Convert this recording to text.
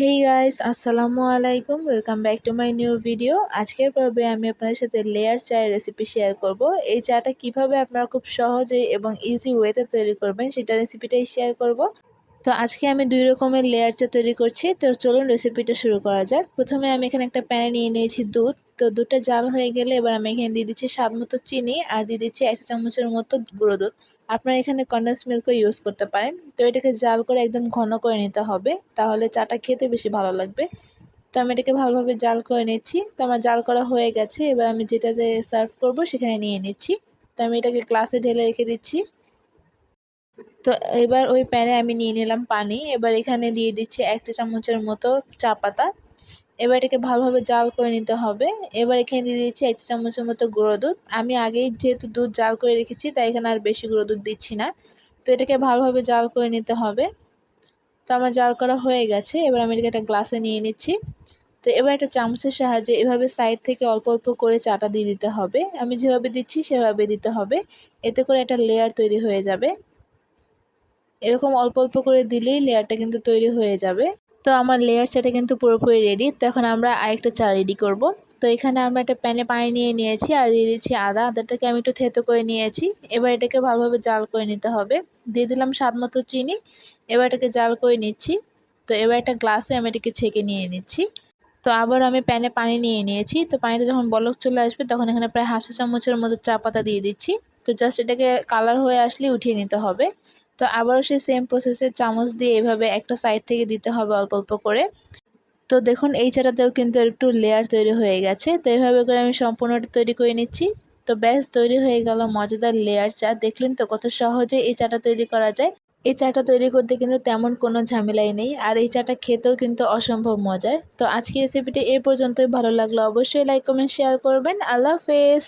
হেই guys আসসালামু আলাইকুম welcome back to my new video আজকের পর্বে আমি আপনাদের সাথে লেয়ার চায়ের রেসিপি শেয়ার করব। এই চাটা কীভাবে আপনারা খুব সহজে এবং ইজি ওয়েতে তৈরি করবেন সেটা রেসিপিটাই শেয়ার করব। তো আজকে আমি দুই রকমের লেয়ার চা তৈরি করছি। তো চলুন রেসিপিটা শুরু করা যাক। প্রথমে আমি এখানে একটা প্যানে নিয়ে নিয়েছি দুধ। তো দুধটা জাল হয়ে গেলে এবার আমি এখানে দিয়ে দিচ্ছি স্বাদ মতো চিনি আর দিয়ে দিচ্ছি এক চামচের মতো গুঁড়ো দুধ। আপনারা এখানে কন্ডেন্স মিল্কও ইউজ করতে পারেন। তো এটাকে জাল করে একদম ঘন করে নিতে হবে। তাহলে চাটা খেতে বেশি ভালো লাগবে। তো আমি এটাকে ভালোভাবে জাল করে নিচ্ছি। তো আমার জাল করা হয়ে গেছে। এবার আমি যেটাতে সার্ভ করব সেখানে নিয়ে নিচ্ছি। তো আমি এটাকে গ্লাসে ঢেলে রেখে দিচ্ছি। তো এবার ওই প্যানে আমি নিয়ে নিলাম পানি। এবার এখানে দিয়ে দিচ্ছি এক চা চামচের মতো চা পাতা। এবার এটাকে ভালোভাবে জাল করে নিতে হবে। এবার এখানে দিয়ে দিচ্ছি এক চামচের মতো গুঁড়ো দুধ। আমি আগেই যেহেতু দুধ জাল করে রেখেছি, তাই এখানে আর বেশি গুঁড়ো দুধ দিচ্ছি না। তো এটাকে ভালোভাবে জাল করে নিতে হবে। তো আমার জাল করা হয়ে গেছে। এবার আমি এটাকে একটা গ্লাসে নিয়ে নিচ্ছি। তো এবার একটা চামচের সাহায্যে এভাবে সাইড থেকে অল্প অল্প করে চাটা দিয়ে দিতে হবে। আমি যেভাবে দিচ্ছি, সেভাবে দিতে হবে। এতে করে একটা লেয়ার তৈরি হয়ে যাবে। এরকম অল্প অল্প করে দিলেই লেয়ারটা কিন্তু তৈরি হয়ে যাবে। তো আমার লেয়ার চাটা কিন্তু পুরোপুরি রেডি তো এখন আমরা আরেকটা চা রেডি করব। তো এখানে আমরা একটা প্যানে পানি নিয়ে নিয়েছি আর দিয়ে দিচ্ছি আদা। আদাটাকে আমি একটু থেতো করে নিয়েছি। এবার এটাকে ভালোভাবে জাল করে নিতে হবে। দিয়ে দিলাম স্বাদ মতো চিনি। এবার এটাকে জাল করে নিচ্ছি। তো এবার একটা গ্লাসে আমি এটাকে ছেঁকে নিয়ে নিচ্ছি। তো আবার আমি প্যানে পানি নিয়ে নিয়েছি। তো পানিটা যখন বলক চলে আসবে, তখন এখানে প্রায় হাফ চামচের মতো চা পাতা দিয়ে দিচ্ছি। তো জাস্ট এটাকে কালার হয়ে আসলে উঠিয়ে নিতে হবে। তো আবারও সেই সেম প্রসেসে চামচ দিয়ে এভাবে একটা সাইড থেকে দিতে হবে অল্প অল্প করে। তো দেখুন, এই চাটাতেও কিন্তু একটু লেয়ার তৈরি হয়ে গেছে। তো এইভাবে করে আমি সম্পূর্ণটা তৈরি করে নিচ্ছি। তো ব্যাস, তৈরি হয়ে গেল মজাদার লেয়ার চা। দেখলেন তো কত সহজে এই চাটা তৈরি করা যায়। এই চাটা তৈরি করতে কিন্তু তেমন কোনো ঝামেলাই নেই। আর এই চাটা খেতেও কিন্তু অসম্ভব মজার। তো আজকে রেসিপিটি এই পর্যন্তই। ভালো লাগল অবশ্যই লাইক কমেন্ট শেয়ার করবেন। আল্লাহ হাফেজ!